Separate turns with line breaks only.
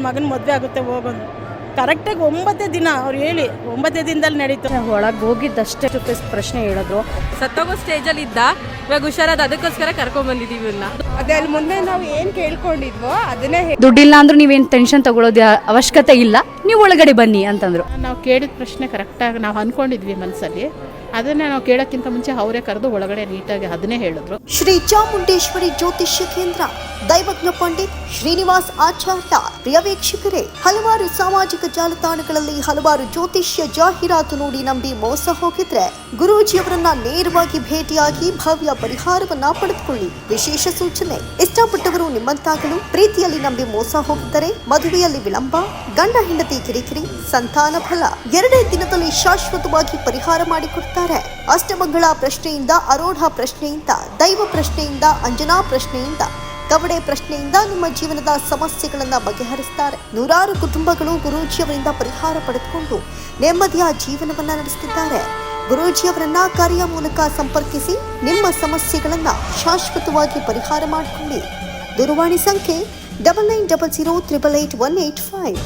ನನ್ನ ಮಗನ ಮದುವೆ ಆಗುತ್ತೆ ಹೋಗೋದು ಕರೆಕ್ಟಾಗಿ ಒಂಬತ್ತೇ ದಿನ ಅವ್ರು ಹೇಳಿ ಒಂಬತ್ತೇ ದಿನದಲ್ಲಿ ನಡೀತು.
ಒಳಗೆ ಹೋಗಿದ್ದಷ್ಟೇ ಪ್ರಶ್ನೆ ಹೇಳಿದ್ರು.
ಸತ್ತೋಗೋ ಸ್ಟೇಜಲ್ಲಿ ಇದ್ದ ಇವಾಗ ಹುಷಾರಾದ ಅದಕ್ಕೋಸ್ಕರ ಕರ್ಕೊಂಡ್ ಬಂದಿದೀವಿ ಇವನ್ನ
ಅದೇ ಅಲ್ಲಿ ಮುಂದೆ ನಾವು ಏನು ಕೇಳ್ಕೊಂಡಿದ್ವೋ ಅದನ್ನೇ
ದುಡ್ಡಿಲ್ಲ ಅಂದ್ರೆ ನೀವೇನು ಟೆನ್ಷನ್ ತಗೊಳ್ಳೋದು ಅವಶ್ಯಕತೆ ಇಲ್ಲ ನೀವು ಒಳಗಡೆ ಬನ್ನಿ ಅಂತಂದ್ರು.
ನಾವು ಕೇಳಿದ ಪ್ರಶ್ನೆ ಕರೆಕ್ಟಾಗಿ ನಾವು ಅಂದ್ಕೊಂಡಿದ್ವಿ ಮನಸ್ಸಲ್ಲಿ ಅದನ್ನೇ ನಾವು ಕೇಳೋಕ್ಕಿಂತ ಮುಂಚೆ ಅವರೇ ಕರೆದು ಒಳಗಡೆ ನೀಟಾಗಿ ಅದನ್ನೇ ಹೇಳಿದ್ರು.
ಶ್ರೀ ಚಾಮುಂಡೇಶ್ವರಿ ಜ್ಯೋತಿಷ್ಯ ಕೇಂದ್ರ, ದೈವಜ್ಞ ಪಂಡಿತ್ ಶ್ರೀನಿವಾಸ್ ಆಚಾರ್ಯ, ಪ್ರಿಯ ವೀಕ್ಷಕರೇ, ಹಲವಾರು ಸಾಮಾಜಿಕ ಜಾಲತಾಣಗಳಲ್ಲಿ ಹಲವಾರು ಜ್ಯೋತಿಷ್ಯ ಜಾಹೀರಾತು ನೋಡಿ ನಂಬಿ ಮೋಸ ಹೋಗಿದ್ರೆ ಗುರೂಜಿಯವರನ್ನ ನೇರವಾಗಿ ಭೇಟಿಯಾಗಿ ಭವ್ಯ ಪರಿಹಾರವನ್ನ ಪಡೆದುಕೊಳ್ಳಿ. ವಿಶೇಷ ಸೂಚನೆ, ಇಷ್ಟಪಟ್ಟವರು ನಿಮ್ಮಂತಾಗಲು ಪ್ರೀತಿಯಲ್ಲಿ ನಂಬಿ ಮೋಸ ಹೋಗಿದ್ದರೆ ಮದುವೆಯಲ್ಲಿ ವಿಳಂಬ, ಗಂಡ ಹೆಂಡತಿ ಕಿರಿಕಿರಿ, ಸಂತಾನ ಫಲ, ಎರಡೇ ದಿನದಲ್ಲಿ ಶಾಶ್ವತವಾಗಿ ಪರಿಹಾರ ಮಾಡಿಕೊಡ್ತಾರೆ. ಅಷ್ಟಮಂಗಳ ಪ್ರಶ್ನೆಯಿಂದ, ಅರೋಢ ಪ್ರಶ್ನೆಯಿಂದ, ದೈವ ಪ್ರಶ್ನೆಯಿಂದ, ಅಂಜನಾ ಪ್ರಶ್ನೆಯಿಂದ, ಕವಡೆ ಪ್ರಶ್ನೆಯಿಂದ ನಿಮ್ಮ ಜೀವನದ ಸಮಸ್ಯೆಗಳನ್ನ ಬಗೆಹರಿಸ್ತಾರೆ. ನೂರಾರು ಕುಟುಂಬಗಳು ಗುರೂಜಿಯವರಿಂದ ಪರಿಹಾರ ಪಡೆದುಕೊಂಡು ನೆಮ್ಮದಿಯ ಜೀವನವನ್ನ ನಡೆಸುತ್ತಿದ್ದಾರೆ ಗುರೂಜಿಯವರನ್ನ ಕಾರ್ಯ ಮೂಲಕ ಸಂಪರ್ಕಿಸಿ ನಿಮ್ಮ ಸಮಸ್ಯೆಗಳನ್ನ ಶಾಶ್ವತವಾಗಿ ಪರಿಹಾರ ಮಾಡಿಕೊಳ್ಳಿ. ದೂರವಾಣಿ ಸಂಖ್ಯೆ double nine double zero triple eight one eight five.